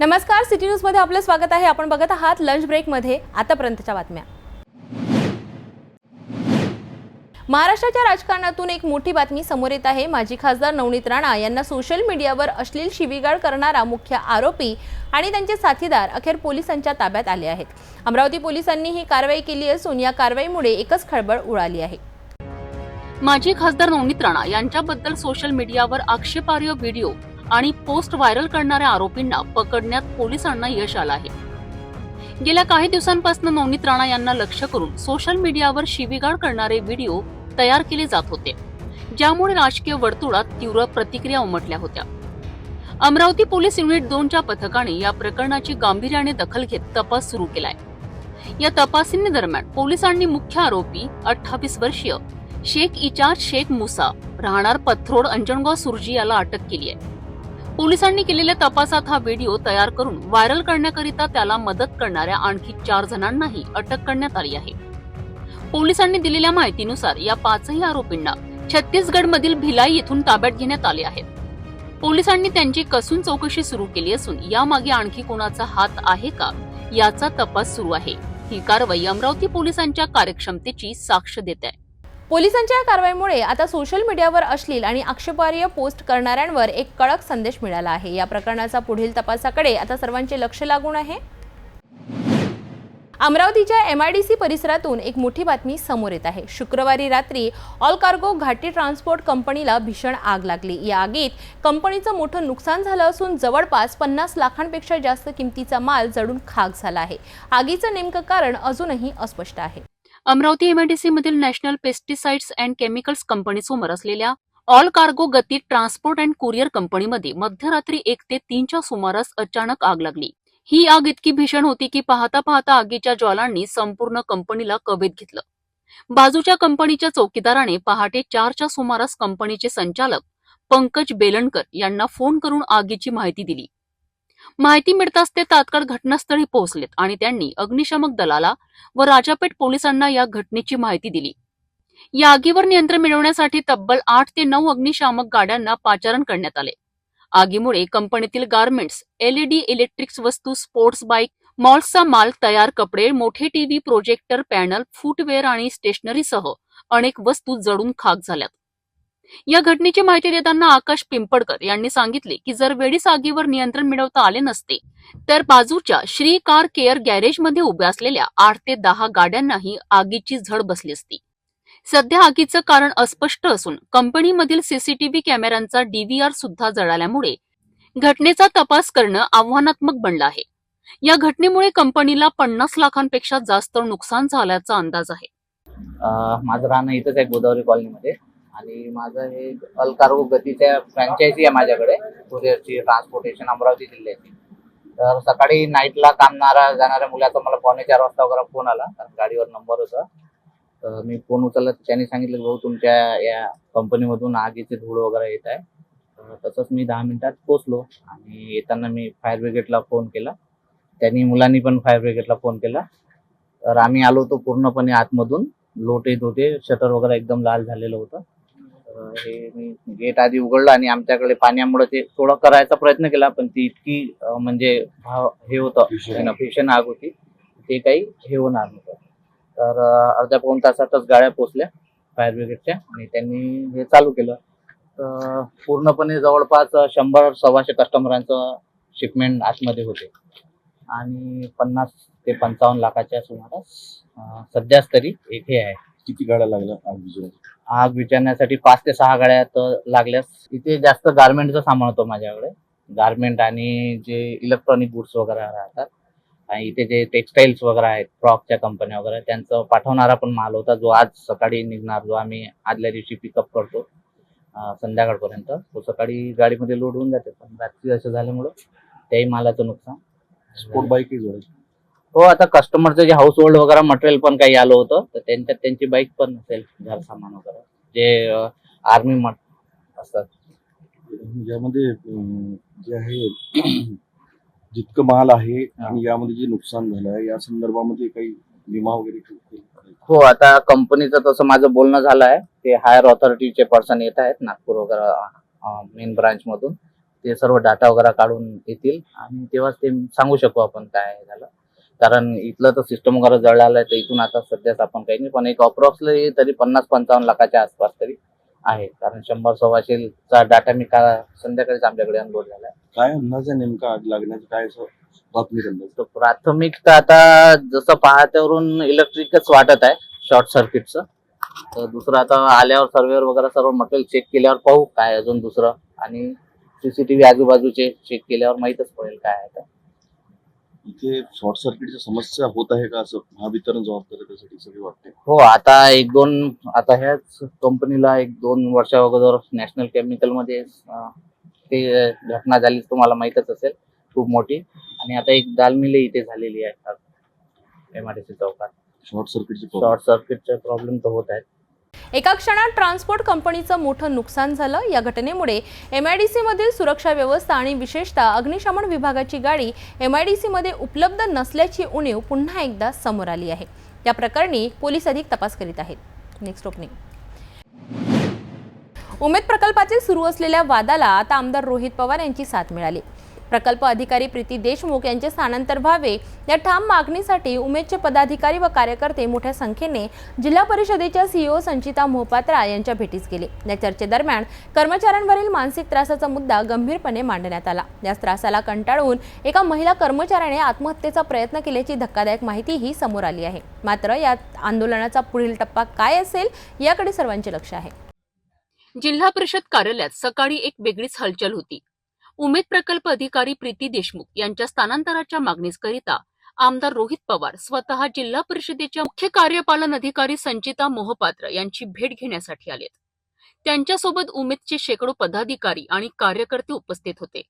नमस्कार सिटी न्यूजमध्ये आपलं स्वागत आहे. आपण बघत आहात लंच ब्रेकमध्ये आतापर्यंतच्या बातम्या. महाराष्ट्राच्या राजकारणातून एक मोठी बातमी समोर येत आहे. माजी खासदार नवनीत राणा यांना सोशल मीडियावर अश्लील शिवीगाळ करणारा मुख्य आरोपी आणि त्यांचे साथीदार अखेर पोलिसांच्या ताब्यात आले आहेत. अमरावती पोलिसांनी ही कारवाई केली असून या कारवाईमुळे एकच खळबळ उडाली आहे. माजी खासदार नवनीत राणा यांच्याबद्दल सोशल मीडियावर आक्षेपार्ह व्हिडिओ आणि पोस्ट व्हायरल करणाऱ्या आरोपींना पकडण्यात पोलिसांना यश आलं आहे. गेल्या काही दिवसांपासून नवनीत राणा यांना लक्ष करून सोशल मीडियावर शिवीगाळ करणारे व्हिडिओ तयार केले जात होते ज्यामुळे राजकीय वर्तुळात तीव्र प्रतिक्रिया उमटल्या होत्या. अमरावती पोलीस युनिट दोनच्या पथकाने या प्रकरणाची गांभीर्याने दखल घेत तपास सुरू केलाय. या तपासणी दरम्यान पोलिसांनी मुख्य आरोपी अठ्ठावीस वर्षीय शेख इचार शेख मुसा राहणार पथरोड अंजनगाव सुरजी याला अटक केली आहे. पोलिसांनी केलेल्या तपासात हा व्हिडिओ तयार करून व्हायरल करण्याकरिता त्याला मदत करणाऱ्या आणखी चार जणांनाही अटक करण्यात आली आहे. पोलिसांनी दिलेल्या माहितीनुसार या पाचही आरोपींना छत्तीसगडमधील भिलाई येथून ताब्यात घेण्यात आले आहेत पोलिसांनी त्यांची कसून चौकशी सुरू केली असून यामागे आणखी कोणाचा हात आहे का याचा तपास सुरू आहे. ही कारवाई अमरावती पोलिसांच्या कार्यक्षमतेची साक्ष देत आहे. पोलिसांच्या या कारवाईमुळे आता सोशल मीडियावर अश्लील आणि आक्षेपार्ह पोस्ट करणाऱ्यांवर एक कडक संदेश मिळाला आहे. या प्रकरणाचा पुढील तपासाकडे आता सर्वांचे लक्ष लागून आहे. अमरावतीच्या एम आय डी सी परिसरातून एक मोठी बातमी समोर येत आहे. शुक्रवारी रात्री ऑल कार्गो घाटी ट्रान्सपोर्ट कंपनीला भीषण आग लागली. या आगीत कंपनीचं मोठं नुकसान झालं असून जवळपास पन्नास लाखांपेक्षा जास्त किमतीचा माल जळून खाक झाला आहे. आगीचं नेमकं कारण अजूनही अस्पष्ट आहे. अमरावती एमआयडीसीमधील नॅशनल पेस्टिसाइड्स अँड केमिकल्स कंपनीसमोर असलेल्या all cargo Gati transport and courier कंपनीमध्ये मध्यरात्री एक ते तीनच्या सुमारास अचानक आग लागली. ही आग इतकी भीषण होती की पाहता पाहता आगीच्या ज्वालांनी संपूर्ण कंपनीला कवेत घेतलं. बाजूच्या कंपनीच्या चौकीदाराने पहाटे चारच्या सुमारास कंपनीचे संचालक पंकज बेलणकर यांना फोन करून आगीची माहिती दिली. माहिती मिळताच ते तात्काळ घटनास्थळी पोहोचलेत आणि त्यांनी अग्निशामक दलाला व राजापेठ पोलिसांना या घटनेची माहिती दिली. या आगीवर नियंत्रण मिळवण्यासाठी तब्बल आठ ते नऊ अग्निशामक गाड्यांना पाचारण करण्यात आले. आगीमुळे कंपनीतील गार्मेंट्स एलईडी इलेक्ट्रिक्स वस्तू स्पोर्ट्स बाईक मॉल्सचा माल तयार कपडे मोठे टीव्ही प्रोजेक्टर पॅनल फुटवेअर आणि स्टेशनरीसह अनेक वस्तू जडून खाक झाल्यात. या घटनेची माहिती देताना आकाश पिंपडकर यांनी सांगितले की जर वेळीच आगीवर नियंत्रण मिळवता आले नसते तर बाजूच्या श्री कार केअर गॅरेजमध्ये उभ्या असलेल्या आठ ते दहा गाड्यांनाही आगीची झड बसली असती. सध्या आगीचं कारण अस्पष्ट असून कंपनीमधील सीसीटीव्ही कॅमेऱ्यांचा डीव्हीआर सुद्धा जळाल्यामुळे घटनेचा तपास करणं आव्हानात्मक बनलं आहे. या घटनेमुळे कंपनीला पन्नास लाखांपेक्षा जास्त नुकसान झाल्याचा अंदाज आहे. माझं राहणं इथंच आहे गोदावरी कॉलनीमध्ये. आणि माझं हे अलकार्गो गतीच्या फ्रँचायझी आहे माझ्याकडे. कुरिअरची ट्रान्सपोर्टेशन अमरावती जिल्ह्याची. तर सकाळी नाईटला कामणारा जाणाऱ्या मुलाचा मला पावणे चार वाजता वगैरे फोन आला. कारण गाडीवर नंबर होता. तर मी फोन उचलला. त्याने त्यांनी सांगितलं की भाऊ तुमच्या या कंपनीमधून आगीचे धूळ वगैरे येत आहे. तसंच मी दहा मिनिटात पोचलो आणि येताना मी फायर ब्रिगेडला फोन केला. त्यांनी मुलांनी पण फायर ब्रिगेडला फोन केला. तर आम्ही आलो होतो पूर्णपणे आतमधून. लोट येत होते शटर वगैरे एकदम लाल झालेलं होतं. हे मी गेट आधी उघडलं आणि आमच्याकडे पाण्यामुळे ते थोडं करायचा प्रयत्न केला पण ती इतकी अं, म्हणजे भाव हे होतं भीषण आग होती. ते काही हे होणार नव्हतं. तर अं, अर्ध्या पाऊन तासातच गाड्या पोचल्या फायर ब्रिगेडच्या आणि त्यांनी हे चालू केलं. तर पूर्णपणे जवळपास शंभर सव्वाशे कस्टमरांचं शिपमेंट आतमध्ये होते. आणि पन्नास ते पंचावन्न लाखाच्या सुमारास अं, सध्याच तरी एक हे आहे. किती गाड्या लागल्या आग? आग विचारण्यासाठी पाच ते सहा गाड्या तर लागल्यास इथे जास्त गारमेंटचं सामान होतं माझ्याकडे. गारमेंट आणि जे इलेक्ट्रॉनिक गुड्स वगैरे राहतात. आणि इथे जे टेक्सटाईल्स वगैरे आहेत फ्रॉकच्या कंपन्या वगैरे त्यांचं पाठवणारा पण माल होता जो आज सकाळी निघणार जो आम्ही आदल्या दिवशी पिकअप करतो संध्याकाळपर्यंत. तो सकाळी गाडीमध्ये लोड होऊन जाते पण रात्री असं झाल्यामुळं त्याही मालाचं नुकसान. स्पोर्ट बाईकही जोडायची. हो आता कस्टमरचं जे हाऊस होल्ड वगैरे मटेरियल पण काही आलं होतं तर त्यांच्यात त्यांची बाईक पण असेल घर सामान वगैरे. जे आर्मी असतात. यामध्ये जे आहे जितकं माल आहे आणि यामध्ये जे नुकसान झालं आहे या संदर्भामध्ये काही विमा वगैरे हो आता कंपनीचं तसं माझं बोलणं झालं आहे ते हायर ऑथॉरिटीचे पर्सन येत आहेत नागपूर वगैरे मेन ब्रांच मधून. ते सर्व डाटा वगैरे काढून येतील आणि तेव्हाच ते सांगू शकू आपण काय झालं. कारण इथलं तर सिस्टम वगैरे जळालं आहे तर इथून आता सध्याच आपण काही नाही. पण एक अप्रॉक्सली तरी पन्नास पंचावन्न लाखाच्या आसपास तरी आहे. कारण शंभर सव्वाशेचा डाटा मी का संध्याकाळीच आमच्याकडे अनलोड झाला आहे. काय अंदाज आहे नेमका आग लागण्याचं काय असं प्राथमिक अंदाज तर प्राथमिक तर आता जसं पाहत्यावरून इलेक्ट्रिकच वाटत आहे शॉर्ट सर्किटचं तर दुसरं आता आल्यावर सर्वेवर वगैरे सर्व मटेरियल चेक केल्यावर पाहू काय अजून दुसरं. आणि सीसीटीव्ही आजूबाजूचे चेक केल्यावर माहीतच पडेल काय आहे तर इथे शॉर्ट सर्किटची समस्या होत आहे का असं महावितरण जबाबदार त्यासाठी सगळे वाटते हो आता एक दोन आता ह्याच कंपनीला एक दोन वर्षा अगोदर नॅशनल केमिकलमध्ये ते घटना झाली तुम्हाला माहीतच असेल खूप मोठी. आणि आता एक दाल मिल इथे झालेली आहे एमआरटीसी चौकात. शॉर्ट सर्किटची शॉर्ट सर्किटचे प्रॉब्लेम तर होत आहेत. एका क्षणात ट्रान्सपोर्ट कंपनीचं मोठं नुकसान झालं. या घटनेमुळे एम आय डी सीमधील सुरक्षा व्यवस्था आणि विशेषतः अग्निशमन विभागाची गाडी एम आय डी सीमध्ये उपलब्ध नसल्याची उणीव पुन्हा एकदा समोर आली आहे. या प्रकरणी पोलीस अधिक तपास करीत आहेत. नेक्स्ट ओपनिंग उमेद प्रकल्पातील सुरू असलेल्या वादाला आता आमदार रोहित पवार यांची साथ मिळाली. प्रकल्प अधिकारी प्रीती देशमुख यांचे स्थानांतर व्हावे. या ठाम मागणीसाठी उमेदचे पदाधिकारी व कार्यकर्ते मोठ्या संख्येने जिल्हा परिषदेच्या सीईओ संचिता मोहपात्रा यांच्या भेटीस गेले. या चर्चेदरम्यान कर्मचाऱ्यांवरील मानसिक त्रासाचा मुद्दा गंभीरपणे मांडण्यात आला. या त्रासाला कंटाळून एका महिला कर्मचाऱ्याने आत्महत्येचा प्रयत्न केल्याची धक्कादायक माहितीही समोर आली आहे. मात्र या आंदोलनाचा पुढील टप्पा काय असेल याकडे सर्वांचे लक्ष आहे. जिल्हा परिषद कार्यालयात सकाळी एक वेगळीच हलचल होती. उमेद प्रकल्प अधिकारी प्रीती देशमुख यांच्या स्थानांतराच्या मागणीकरिता आमदार रोहित पवार स्वतः जिल्हा परिषदेच्या मुख्य कार्यपालन अधिकारी संचिता मोहपात्र यांची भेट घेण्यासाठी आलेत. त्यांच्यासोबत उमेदचे शेकडो पदाधिकारी आणि कार्यकर्ते उपस्थित होते.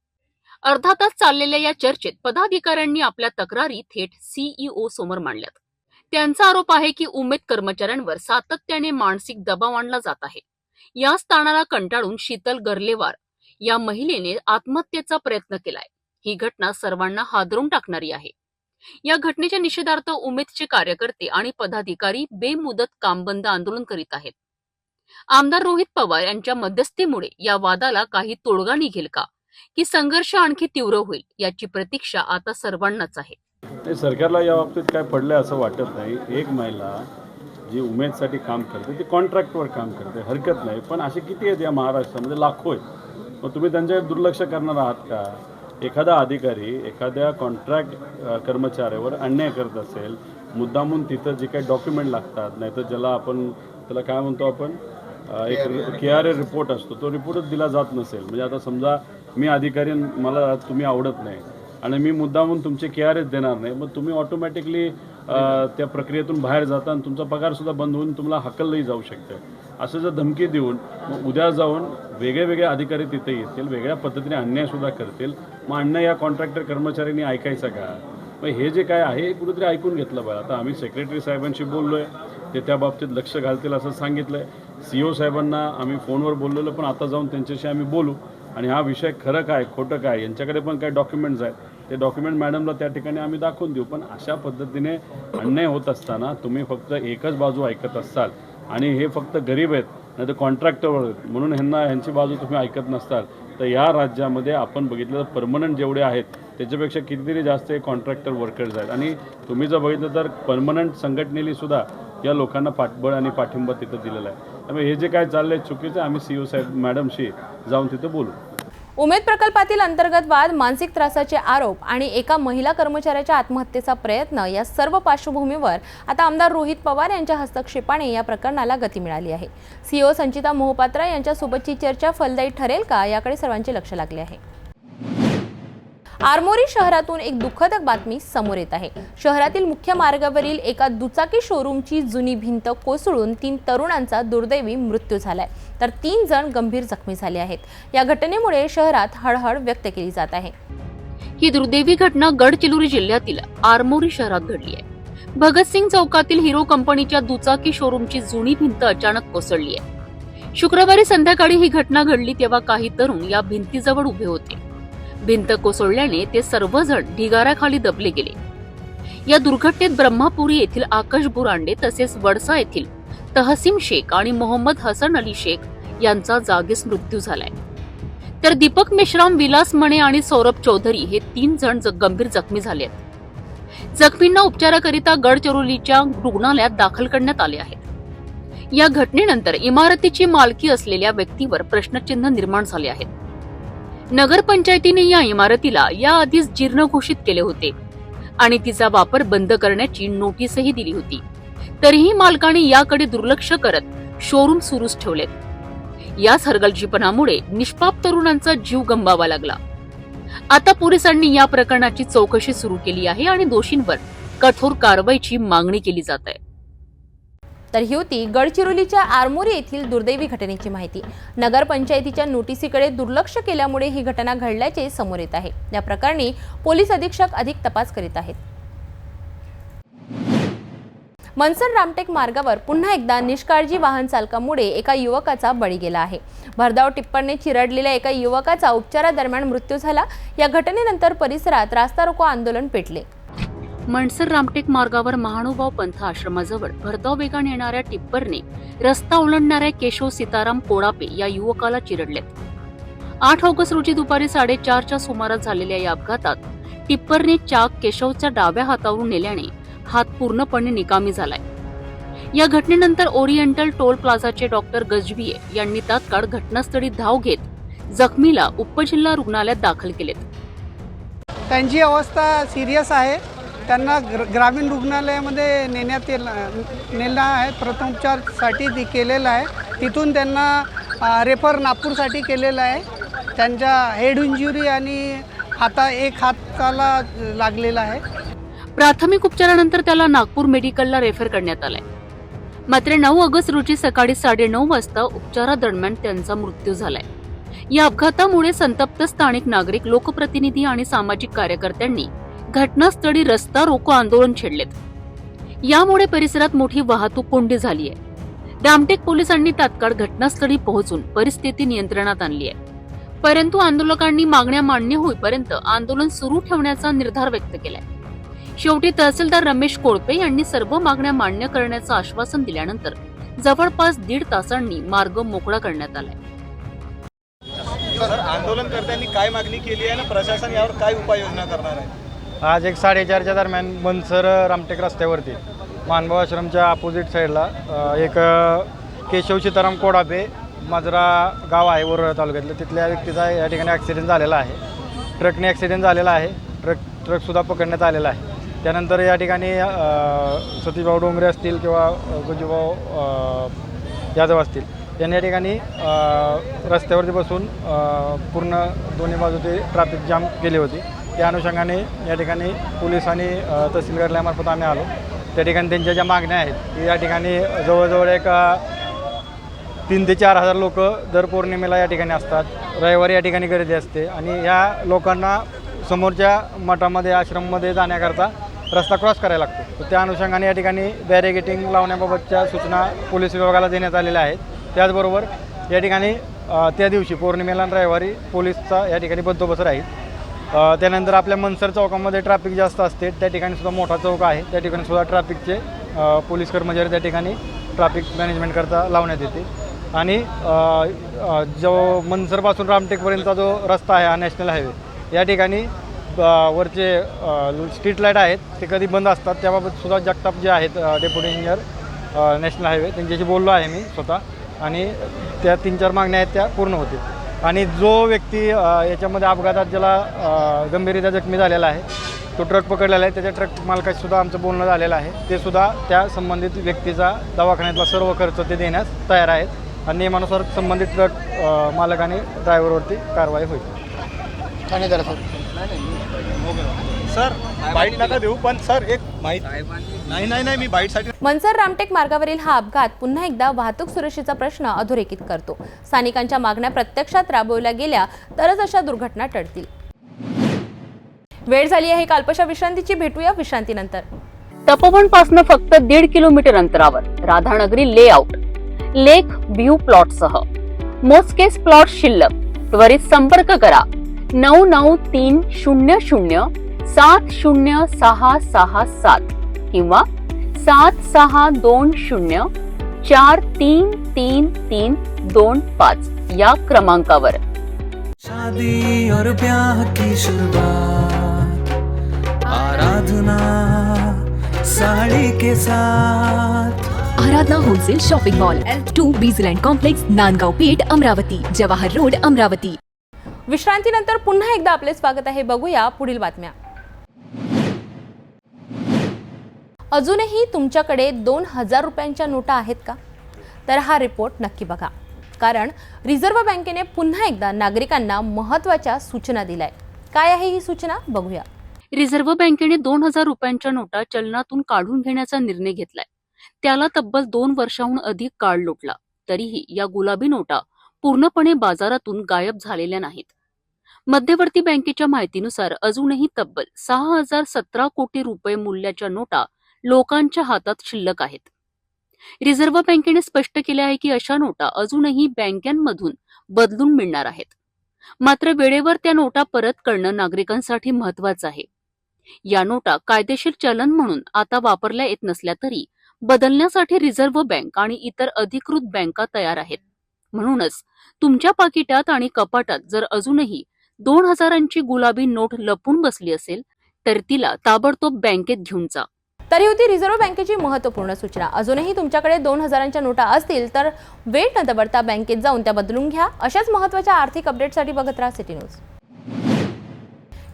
अर्धा तास चाललेल्या या चर्चेत पदाधिकाऱ्यांनी आपल्या तक्रारी थेट सीईओ समोर मांडल्यात. त्यांचा आरोप आहे की उमेद कर्मचाऱ्यांवर सातत्याने मानसिक दबाव आणला जात आहे. या स्थानाला कंटाळून शीतल गर्लेवार या महिलेने आत्महत्येचा प्रयत्न केलाय. ही घटना सर्वांना हादरून टाकणारी आहे. या घटनेच्या निषेधार्थ उमेदचे कार्यकर्ते आणि पदाधिकारी बेमुदत कामबंद आंदोलन करीत आहेत. आमदार रोहित पवार यांच्या मध्यस्थीमुळे या वादाला काही तोडगा निघेल का? की संघर्ष आणखी तीव्र होईल याची प्रतीक्षा आता सर्वांनाच आहे. ते सरकारला या बाबतीत काय पडलंय असं वाटत नाही. एक महिला जी उमेदसाठी काम करते ती कॉन्ट्रॅक्टवर काम करते हरकत नाही. पण असे किती आहेत या महाराष्ट्रामध्ये? लाखो आहेत. मग तुम्ही त्यांच्याकडे दुर्लक्ष करणार आहात का? एखादा अधिकारी एखाद्या कॉन्ट्रॅक्ट कर्मचाऱ्यावर अन्याय करत असेल मुद्दामून तिथं जे काही डॉक्युमेंट लागतात नाहीतर ज्याला आपण त्याला काय म्हणतो आपण? एक के आर ए रिपोर्ट असतो. तो रिपोर्टच दिला जात नसेल. म्हणजे आता समजा मी अधिकारी मला तुम्ही आवडत नाही आणि मी मुद्दामून तुमचे के आर एस देणार नाही मग तुम्ही ऑटोमॅटिकली त्या प्रक्रियेतून बाहेर जाता आणि तुमचा पगारसुद्धा बंद होऊन तुम्हाला हकलही जाऊ शकते. असं जर धमकी देऊन मग उद्या जाऊन वेगळे वेगळे अधिकारी तिथे येतील वेगळ्या पद्धतीने अन्यायसुद्धा करतील. मग अन्याय या कॉन्ट्रॅक्टर कर्मचाऱ्यांनी ऐकायचा का? मग हे जे काय आहे हे कुठेतरी ऐकून घेतलं पाहिजे. आता आम्ही सेक्रेटरी साहेबांशी बोललो आहे ते त्या बाबतीत लक्ष घालतील असं सांगितलं आहे सी ओ साहेबांना आम्ही फोनवर बोललेलो पण आता जाऊन त्यांच्याशी आम्ही बोलू. आणि हा विषय खरं काय खोटं काय यांच्याकडे पण काही डॉक्युमेंट्स आहेत. ते डॉक्युमेंट मॅडमला त्या ठिकाणी आम्ही दाखवून देऊ. पण अशा पद्धतीने अन्याय होत असताना तुम्ही फक्त एकच बाजू ऐकत असाल. आणि हे फक्त गरीब आहेत नाही तर कॉन्ट्रॅक्टरवर आहेत. म्हणून ह्यांना ह्यांची बाजू तुम्ही ऐकत नसताल. तर या राज्यामध्ये आपण बघितलं तर परमनंट जेवढे आहेत त्याच्यापेक्षा कितीतरी जास्त हे कॉन्ट्रॅक्टर वर्कर्स आहेत. आणि तुम्ही जर बघितलं तर परमनंट संघटनेने सुद्धा या लोकांना पाठबळ आणि पाठिंबा तिथं दिलेला आहे. त्यामुळे हे जे काय चाललं आहे. चुकीचं आम्ही सी ओ साहेब मॅडमशी जाऊन तिथं बोलू. उमेद प्रकल्पातील अंतर्गत वाद मानसिक त्रासाचे आरोप आणि एका महिला कर्मचाऱ्याच्या आत्महत्येचा प्रयत्न या सर्व पार्श्वभूमीवर आता आमदार रोहित पवार यांच्या हस्तक्षेपाने या प्रकरणाला गती मिळाली आहे. सीओ संचिता मोहपात्रा यांच्यासोबतची चर्चा फलदायी ठरेल का याकडे सर्वांचे लक्ष लागले आहे. आरमोरी शहरातून एक दुःखद बातमी समोर येत आहे. शहरातील मुख्य मार्गावरील एका दुचाकी शोरूमची जुनी भिंत कोसळून तीन तरुणांचा दुर्दैवी मृत्यू झालाय. तर तीन जण गंभीर जखमी झाले आहेत. या घटनेमुळे शहरात हळहळ व्यक्त केली जात आहे. ही दुर्दैवी घटना गडचिरोली जिल्ह्यातील आरमोरी शहरात घडली आहे. भगतसिंग चौकातील हिरो कंपनीच्या दुचाकी शोरूमची जुनी भिंत अचानक कोसळली आहे. शुक्रवारी संध्याकाळी ही घटना घडली तेव्हा काही तरुण या भिंतीजवळ उभे होते. भिंत कोसळल्याने ते सर्वजण ढिगाऱ्याखाली दबले गेले. या दुर्घटनेत ब्रह्मापुरी येथील आकाश बुरांडे तसेच वडसा येथील तहसीम शेख आणि मोहम्मद हसन अली शेख यांचा जागीच मृत्यू झालाय. तर दीपक मेश्राम विलास मणे आणि सौरभ चौधरी हे तीन जण ज- गंभीर जखमी झाले आहेत. जखमींना उपचाराकरिता गडचिरोलीच्या रुग्णालयात दाखल करण्यात आले आहेत. या घटनेनंतर इमारतीची मालकी असलेल्या व्यक्तीवर प्रश्नचिन्ह निर्माण झाले आहेत. नगरपंचायतीने या इमारतीला याआधीच जीर्ण घोषित केले होते. आणि तिचा वापर बंद करण्याची नोटीसही दिली होती. तरीही मालकाने याकडे दुर्लक्ष करत शोरूम सुरूच ठेवलेत. याच हरगलजीपणामुळे निष्पाप तरुणांचा जीव गंबावा लागला. आता पोलिसांनी या प्रकरणाची चौकशी सुरू केली आहे आणि दोषींवर कठोर कारवाईची मागणी केली जात आहे. तर ही होती गडचिरोलीच्या आरमोरी येथील दुर्दैवी घटनेची माहिती. नगरपंचायतीच्या नोटिसीकडे दुर्लक्ष केल्यामुळे ही घटना घडल्याचे समोर येत आहे. या प्रकरणी पोलीस अधीक्षक अधिक तपास करीत आहेत. मनसर रामटेक मार्गावर पुन्हा एकदा निष्काळजी वाहन चालकामुळे एका युवकाचा बळी गेला आहे. भरधाव टिप्परने चिरडलेल्या एका युवकाचा उपचारादरम्यान मृत्यू झाला. या घटनेनंतर परिसरात रास्ता रोको आंदोलन पेटले. मनसर रामटेक मार्गावर महानुभाव पंथ आश्रमाजवळ भरधाव वेगाने येणाऱ्या टिप्परने रस्ता ओलांडणाऱ्या केशव सीताराम कोडापे या युवकाला चिरडलेत. आठ ऑगस्ट रोजी दुपारी साडेचारच्या सुमारास झालेल्या या अपघातात टिप्परने चाक केशवच्या डाव्या हातावरून नेल्याने हात पूर्णपणे निकामी झालाय. या घटनेनंतर ओरिएंटल टोल प्लाझाचे डॉक्टर गजबिये यांनी तात्काळ घटनास्थळी धाव घेत जखमीला उपजिल्हा रुग्णालयात दाखल केलेत. त्यांची अवस्था सिरियस आहे. त्यांना ग्र ग्रामीण रुग्णालयामध्ये नेण्यात येल नेलं आहे. प्रथमोपचारसाठी ती केलेलं आहे. तिथून त्यांना रेफर नागपूरसाठी केलेलं आहे. त्यांच्या हेड इंजुरी आणि हाता एक हाताला लागलेला आहे. प्राथमिक उपचारानंतर त्याला नागपूर मेडिकलला रेफर करण्यात आलाय. मात्र नऊ ऑगस्ट रोजी सकाळी साडेनऊ वाजता उपचारादरम्यान त्यांचा मृत्यू झालाय. या अपघातामुळे संतप्त स्थानिक नागरिक लोकप्रतिनिधी आणि सामाजिक कार्यकर्त्यांनी घटनास्थळी रस्ता रोको आंदोलन छेडलेत. यामुळे परिसरात मोठी वाहतूक कोंडी झाली आहे. रामटेक पोलिसांनी तात्काळ घटनास्थळी पोहोचून परिस्थिती नियंत्रणात आणली आहे. परंतु आंदोलकांनी मागण्या मान्य होईपर्यंत आंदोलन सुरू ठेवण्याचा निर्धार व्यक्त केलाय. शेवटी तहसीलदार रमेश कोळपे यांनी सर्व मागण्या मान्य करण्याचं आश्वासन दिल्यानंतर जवळपास दीड तासांनी मार्ग मोकळा करण्यात आलाय. आंदोलनकर्त्यांनी काय मागणी केली आहे आणि प्रशासन यावर काय उपाययोजना करणार आहे? आज एक साडेचारच्या दरम्यान मनसर रामटेक रस्त्यावरती मानभाव आश्रमच्या अपोजिट साईडला एक केशव सीताराम कोडापे माजरा गाव आहे वरोरा तालुक्यातलं. तिथल्या व्यक्तीचा या ठिकाणी ॲक्सिडेंट झालेला आहे. ट्रकने ॲक्सिडेंट झालेला आहे. ट्रक ट्रकसुद्धा पकडण्यात आलेला आहे. त्यानंतर या ठिकाणी अ, सतीशभाऊ डोंगरे असतील किंवा गुजूभाऊ यादव असतील त्यांनी या ठिकाणी रस्त्यावरती बसून पूर्ण दोन्ही बाजूची ट्रॅफिक जाम केली होती. त्या अनुषंगाने या ठिकाणी पोलीस आणि अ, तहसील कार्यालयामार्फत आम्ही आलो. त्या ठिकाणी त्यांच्या ज्या मागण्या आहेत की या ठिकाणी जवळजवळ एक तीन ते चार हजार लोक दर पौर्णिमेला या ठिकाणी असतात. रविवारी या ठिकाणी गर्दी असते आणि या लोकांना समोरच्या मठामध्ये आश्रममध्ये जाण्याकरता रस्ता क्रॉस करायला लागतो. तर त्या अनुषंगाने या ठिकाणी बॅरिगेटिंग लावण्याबाबतच्या सूचना पोलीस विभागाला देण्यात आलेल्या आहेत. त्याचबरोबर या ठिकाणी त्या दिवशी पौर्णिमेला आणि रविवारी पोलीसचा या ठिकाणी बंदोबस्त राहील. त्यानंतर आपल्या मनसर चौकामध्ये ट्रॅफिक जास्त असते. त्या ठिकाणी सुद्धा मोठा चौक आहे. त्या ठिकाणी सुद्धा ट्रॅफिकचे पोलीस कर्मचारी त्या ठिकाणी ट्रॅफिक मॅनेजमेंट करता लावण्यात येते. आणि जो मनसरपासून रामटेकपर्यंतचा जो रस्ता आहे हा नॅशनल हायवे या ठिकाणी वरचे स्ट्रीट लाइट आहेत ते कधी बंद असतात. त्याबाबत सुद्धा जगताप जे आहेत डेप्युटी इंजिनियर नॅशनल हायवे त्यांच्याशी बोललो आहे मी स्वतः. आणि त्या तीन चार मागण्या आहेत त्या पूर्ण होतील. आणि जो व्यक्ती याच्यामध्ये अपघातात ज्याला अ, गंभीररित्या जखमी झालेला आहे तो ट्रक पकडलेला आहे. त्याच्या ट्रक मालकाशीसुद्धा आमचं बोलणं झालेलं आहे. ते सुद्धा त्या संबंधित व्यक्तीचा दवाखान्यातला सर्व खर्च ते देण्यास तयार आहेत. आणि नियमानुसार संबंधित ट्रक मालकाने मालक आणि ड्रायव्हरवरती कारवाई होईल. ठाणेदार सर बाईट नका देऊ पण सर एक माहिती नाही नाही नाही मी बाईटसाठी मनसर रामटेक मार्गावरील हा अपघात पुन्हा एकदा वाहतूक सुरक्षेचा प्रश्न अधोरेखित करतो. स्थानिकांच्या मागण्या प्रत्यक्षात राबवल्या गेल्या तरच अशा दुर्घटना टळतील. वेळ झाली आहे काल्पशा विश्रांतीची. भेटूया विश्रांतीनंतर. तपोवन पासन फक्त दीड किलोमीटर अंतरावर Radhanagari layout. Lake view plot सह मोजकेच प्लॉट शिल्लक. त्वरित संपर्क करा. नऊ नऊ तीन शून्य शून्य सात शून्य सहा सहा सात किंवा सात सहा दोन शून्य चार तीन तीन तीन दोन पाच या क्रमांकावर. शादी और ब्याह की शुरुआत आराधना साड़ी के साथ। Aradhana wholesale shopping mall L two बीजलँड complex Nandgaon Peth Amravati Jawahar road Amravati. विश्रांतीनंतर पुन्हा एकदा आपले स्वागत आहे. बघूया पुढील बातम्या. अजूनही तुमच्याकडे दोन हजार रुपयांच्या नोटा आहेत का? तर हा रिपोर्ट नक्की बघा. कारण रिझर्व्ह बँकेने पुन्हा एकदा नागरिकांना महत्त्वाच्या सूचना दिल्या काय आहे ही सूचना? बघूया. रिझर्व्ह बँकेने दोन हजार रुपयांच्या नोटा चलनातून काढून घेण्याचा निर्णय घेतलाय. त्याला तब्बल दोन वर्षाहून अधिक काळ लोटला. तरीही या गुलाबी नोटा पूर्णपणे बाजारातून गायब झालेल्या नाहीत. मध्यवर्ती बँकेच्या माहितीनुसार अजूनही तब्बल सहा हजार सतरा कोटी रुपये मूल्याच्या नोटा लोकांच्या हातात शिल्लक आहेत. रिझर्व्ह बँकेने स्पष्ट केले आहे की अशा नोटा अजूनही बँकांमधून बदलून मिळणार आहेत. मात्र वेळेवर त्या नोटा परत करणं नागरिकांसाठी महत्वाचं आहे. या नोटा कायदेशीर चलन म्हणून आता वापरल्या येत नसल्या तरी बदलण्यासाठी रिझर्व्ह बँक आणि इतर अधिकृत बँका तयार आहेत. म्हणूनच तुमच्या पाकिटात आणि कपाटात जर अजूनही दोन हजारांची गुलाबी नोट लपून बसली असेल तर तिला ताबडतोब बँकेत घेऊन जा. तरी होती रिझर्व्ह बँकेची महत्त्वपूर्ण सूचना. अजूनही तुमच्याकडे दोन हजारांच्या नोटा असतील तर वेळ न दबडता बँकेत जाऊन त्या बदलून घ्या. अशाच महत्त्वाच्या आर्थिक अपडेटसाठी बघत राहा सिटी न्यूज.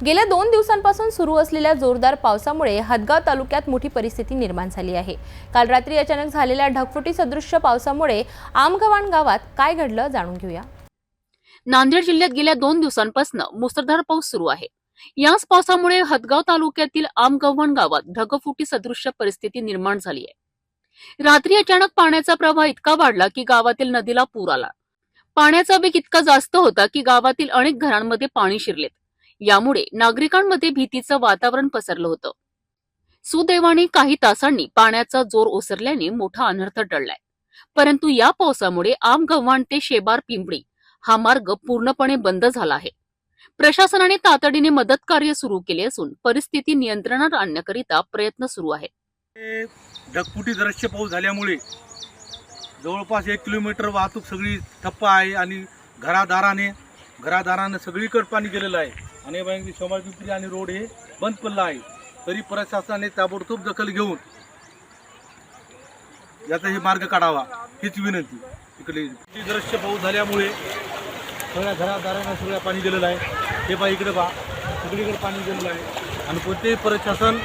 गेल्या दोन दिवसांपासून सुरू असलेल्या जोरदार पावसामुळे हदगाव तालुक्यात मोठी परिस्थिती निर्माण झाली आहे. काल रात्री अचानक झालेल्या ढगफुटी सदृश्य पावसामुळे आमगव्हाण गावात काय घडलं जाणून घेऊया. नांदेड जिल्ह्यात गेल्या दोन दिवसांपासून मुसळधार पाऊस सुरू आहे. याच पावसामुळे हदगाव तालुक्यातील आमगव्हाण गावात ढगफुटी सदृश्य परिस्थिती निर्माण झाली आहे. रात्री अचानक पाण्याचा प्रवाह इतका वाढला की गावातील नदीला पूर आला. पाण्याचा वेग इतका जास्त होता की गावातील अनेक घरांमध्ये पाणी शिरलेत. यामुळे नागरिकांमध्ये भीतीचं वातावरण पसरलं होतं. सुदैवाने काही तासांनी पाण्याचा जोर ओसरल्याने मोठा अनर्थ टळलाय. परंतु या पावसामुळे आमगव्हाण ते शेबार पिंपळी हा मार्ग पूर्णपणे बंद झाला आहे. प्रशासनाने तातडीने मदत कार्य सुरू केले असून परिस्थिती नियंत्रणात आणण्याकरिता प्रयत्न सुरू आहेत. ढगफुटी दृश्य पाऊस झाल्यामुळे जवळपास एक किलोमीटर वाहतूक सगळी ठप्प आहे आणि घरादाराने घरादाराने सगळीकडे पाणी गेलेलं आहे. आणि बँक शंभर पिंपरी आणि रोड हे बंद पडलं आहे. तरी प्रशासनाने ताबडतोब दखल घेऊन याचा हे मार्ग काढावा हीच विनंती. इकडे दृश्य पाऊस झाल्यामुळे सगळ्या घरादारांना सगळ्या पाणी गेलेलं आहे. ते पहा इकडे पहा. सगळीकडे पाणी गेलेलं आहे. आणि कोणतेही प्रशासन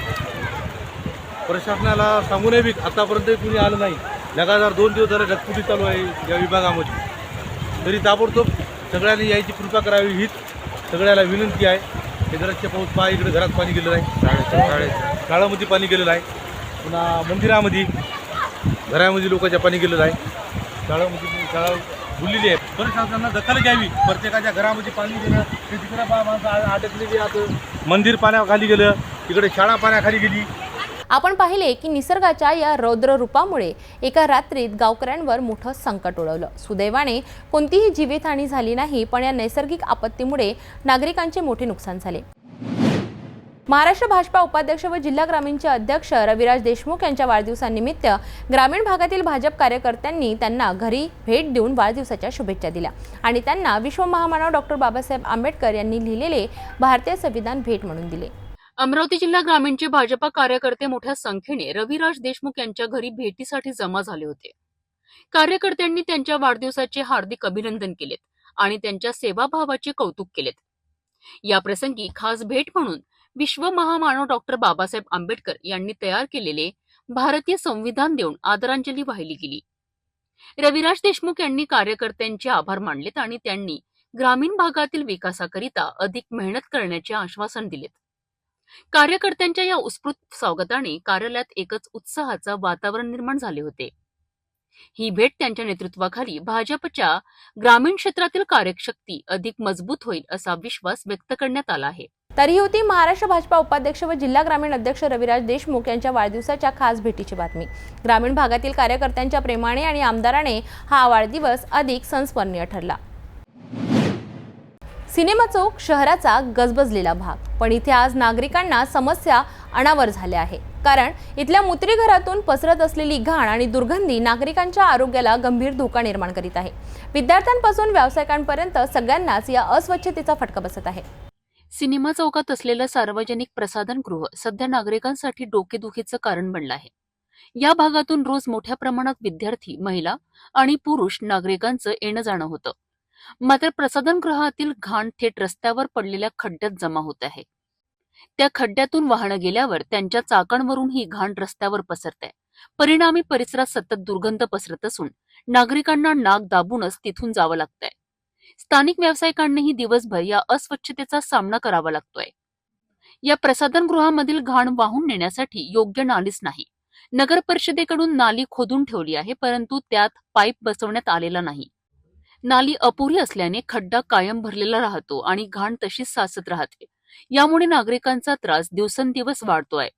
प्रशासनाला सांगू नये बी आतापर्यंत कुणी आलं नाही. लगातार दोन दिवस झाले ढकपुटी चालू आहे या विभागामध्ये. तरी ताबडतोब सगळ्यांनी यायची कृपा करावी हीच सगळ्याला विनंती आहे. हे घराचे पाऊस पहा इकडे घरात पाणी गेलेलं आहे. शाळामध्ये पाणी गेलेलं आहे. पुन्हा मंदिरामध्ये घरामध्ये लोकांच्या पाणी गेलेलं आहे. शाळामध्ये शाळा बुललेली आहे. प्रशासनानं दखल घ्यावी. प्रत्येकाच्या घरामध्ये पाणी गेलं ते तिकडे पहा माणसं अडकलेली आता. मंदिर पाण्याखाली गेलं तिकडे शाळा पाण्याखाली गेली. आपण पाहिले की निसर्गाच्या या रौद्र रूपामुळे एका रात्रीत गावकऱ्यांवर मोठं संकट ओढवलं सुदैवाने कोणतीही जीवितहानी झाली नाही पण या नैसर्गिक आपत्तीमुळे नागरिकांचे मोठे नुकसान झाले. महाराष्ट्र भाजपा उपाध्यक्ष व जिल्हा ग्रामीणचे अध्यक्ष रविराज देशमुख यांच्या वाढदिवसानिमित्त ग्रामीण भागातील भाजप कार्यकर्त्यांनी त्यांना घरी भेट देऊन वाढदिवसाच्या शुभेच्छा दिल्या. आणि त्यांना विश्व महामानव डॉक्टर बाबासाहेब आंबेडकर यांनी लिहिलेले भारतीय संविधान भेट म्हणून दिले. अमरावती जिल्हा ग्रामीणचे भाजपा कार्यकर्ते मोठ्या संख्येने रविराज देशमुख यांच्या घरी भेटीसाठी जमा झाले होते. कार्यकर्त्यांनी त्यांच्या वाढदिवसाचे हार्दिक अभिनंदन केलेत आणि त्यांच्या सेवाभावाचे कौतुक केलेत. या प्रसंगी खास भेट म्हणून विश्व महामानव डॉक्टर बाबासाहेब आंबेडकर यांनी तयार केलेले भारतीय संविधान देऊन आदरांजली वाहिली गेली. रविराज देशमुख यांनी कार्यकर्त्यांचे आभार मानलेत आणि त्यांनी ग्रामीण भागातील विकासाकरिता अधिक मेहनत करण्याचे आश्वासन दिलेत. कार्यकर्त्यांच्या या उत्स्फूर्त स्वागताने कार्यालयात एकच उत्साहाचं वातावरण निर्माण झाले होते. ही भेट त्यांच्या नेतृत्वाखाली भाजपच्या ग्रामीण क्षेत्रातील कार्यशक्ती अधिक मजबूत होईल असा विश्वास व्यक्त करण्यात आला आहे. तरी होती महाराष्ट्र भाजपा उपाध्यक्ष व जिल्हा ग्रामीण अध्यक्ष रविराज देशमुख यांच्या वाढदिवसाच्या खास भेटीची बातमी. ग्रामीण भागातील कार्यकर्त्यांच्या प्रेमाने आणि आमदाराने हा वाढदिवस अधिक संस्मरणीय ठरला. सिनेमा चौक शहराचा गजबजलेला भाग. पण इथे आज नागरिकांना समस्या अनावर झाल्या आहे. कारण इथल्या मुत्री घरातून पसरत असलेली घाण आणि दुर्गंधी नागरिकांच्या आरोग्याला गंभीर धोका निर्माण करीत आहे. विद्यार्थ्यांपासून व्यावसायिकांपर्यंत सगळ्यांनाच या अस्वच्छतेचा फटका बसत आहे. सिनेमा चौकात असलेलं सार्वजनिक प्रसाधनगृह सध्या नागरिकांसाठी डोकेदुखीचं कारण बनलं आहे. या भागातून रोज मोठ्या प्रमाणात विद्यार्थी महिला आणि पुरुष नागरिकांचं येणं जाणं होतं. मात्र प्रसाधनगृहातील घाण थेट रस्त्यावर पडलेल्या खड्ड्यात जमा होत आहे. त्या खड्ड्यातून वाहनं गेल्यावर त्यांच्या चाकांवरून ही घाण रस्त्यावर पसरते परिणामी परिसरात सतत दुर्गंध पसरत असून नागरिकांना नाक दाबूनच तिथून जावं लागतंय. स्थानिक व्यावसायिकांनाही दिवसभर या अस्वच्छतेचा सामना करावा लागतोय. या प्रसाधनगृहामधील घाण वाहून नेण्यासाठी योग्य नालीच नाही. नगर परिषदेकडून नाली खोदून ठेवली आहे परंतु त्यात पाईप बसवण्यात आलेला नाही. नाली अपुरी असल्याने खड्डा कायम भरलेला राहतो आणि घाण तशीच साचत राहते. यामुळे नागरिकांचा त्रास दिवसेंदिवस वाढतोय.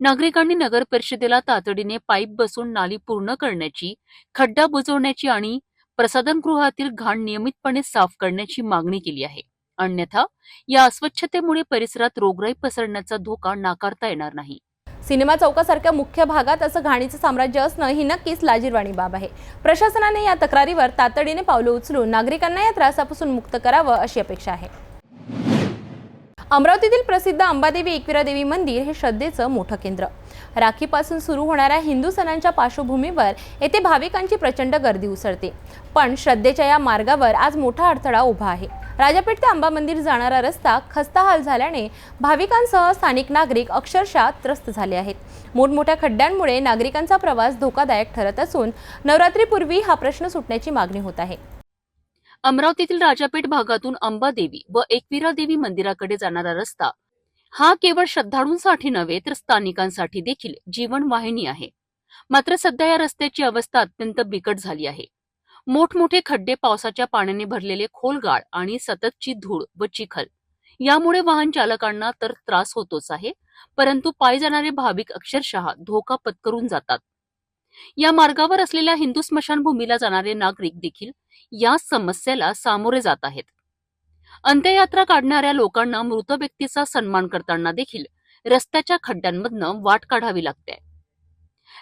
नागरिकांनी नगर परिषदेला तातडीने पाईप बसून नाली पूर्ण करण्याची खड्डा बुजवण्याची आणि प्रसाधनगृहातील घाण नियमितपणे साफ करण्याची मागणी केली आहे. अन्यथा या अस्वच्छतेमुळे परिसरात रोगराई पसरण्याचा धोका नाकारता येणार नाही. सिनेमा चौकासारख्या मुख्य भागात असं घाणीचं साम्राज्य असणं ही नक्कीच लाजीरवाणी बाब आहे. प्रशासनाने या तक्रारीवर तातडीने पावलं उचलून नागरिकांना या त्रासापासून मुक्त करावं अशी अपेक्षा आहे. अमरावतीतील प्रसिद्ध अंबादेवी एकविरा देवी मंदिर हे श्रद्धेचं मोठं केंद्र. राखीपासून सुरू होणाऱ्या हिंदू सणांच्या पार्श्वभूमीवर येथे भाविकांची प्रचंड गर्दी उसळते. पण श्रद्धेच्या या मार्गावर आज मोठा अडथळा उभा आहे. राजापेठ ते अंबा मंदिर जाणारा रस्ता खस्ताहाल झाल्याने भाविकांसह स्थानिक नागरिक अक्षरशः त्रस्त झाले आहेत. मोठमोठ्या खड्ड्यांमुळे नागरिकांचा प्रवास धोकादायक ठरत असून नवरात्रीपूर्वी हा प्रश्न सुटण्याची मागणी होत आहे. अमरावतीतील राजापेठ भागातून अंबादेवी व एकविरा देवी मंदिराकडे जाणारा रस्ता हा केवळ श्रद्धाळूंसाठी नव्हे तर स्थानिकांसाठी देखील जीवनवाहिनी आहे. मात्र सध्या या रस्त्याची अवस्था अत्यंत बिकट झाली आहे. मोठमोठे खड्डे पावसाच्या पाण्याने भरलेले खोलगाळ आणि सततची धूळ व चिखल यामुळे वाहन चालकांना तर त्रास होतोच आहे परंतु पायी जाणारे भाविक अक्षरशः धोका पत्करून जातात. या मार्गावर असलेल्या हिंदू स्मशानभूमीला जाणारे नागरिक देखील या समस्येला सामोरे जात आहेत. अंत्ययात्रा काढणाऱ्या लोकांना मृत व्यक्तीचा सन्मान करताना देखील रस्त्याच्या खड्ड्यांमधनं वाट काढावी लागते.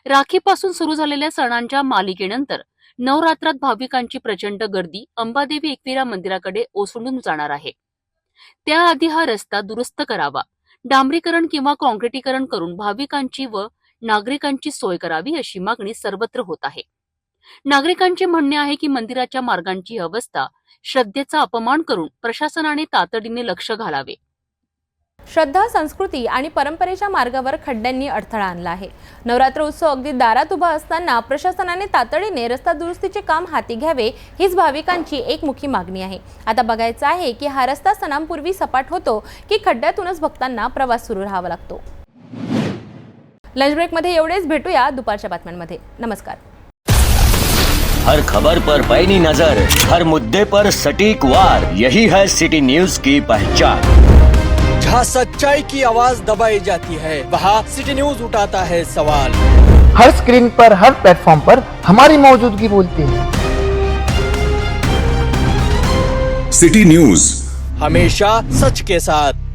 राखीपासून सुरू झालेल्या सणांच्या मालिकेनंतर नवरात्रात भाविकांची प्रचंड गर्दी अंबादेवी एकविरा मंदिराकडे ओसंडून जाणार आहे. त्याआधी हा रस्ता दुरुस्त करावा डांबरीकरण किंवा काँक्रिटीकरण करून भाविकांची व नागरिकांची सोय करावी अशी मागणी सर्वत्र होत आहे. नागरिकांचे म्हणणे आहे की मंदिराच्या मार्गांची अवस्था श्रद्धेचा अपमान करून प्रशासनाने तातडीने लक्ष घालावे. श्रद्धा संस्कृती आणि परंपरेच्या मार्गावर खड्ड्यांनी अडथळा आणला आहे. नवरात्र उत्सव अगदी दारात उभा असताना प्रशासनाने तातडीने रस्ता दुरुस्तीचे काम हाती घ्यावे हीच भाविकांची एकमुखी मागणी आहे. आता बघायचं आहे की हा रस्ता सणांपूर्वी सपाट होतो की खड्ड्यातूनच भक्तांना प्रवास सुरू राहावा लागतो. लंच ब्रेकमध्ये एवढेच. भेटूया दुपारच्या बातम्यांमध्ये. नमस्कार. हर खबर पर पैनी नज़र हर मुद्दे पर सटीक वार यही है सिटी न्यूज़ की पहचान. जहाँ सच्चाई की आवाज़ दबाई जाती है वहाँ सिटी न्यूज़ उठाता है सवाल. हर स्क्रीन पर हर प्लेटफॉर्म पर हमारी मौजूदगी बोलती है। City news. हमेशा सच के साथ.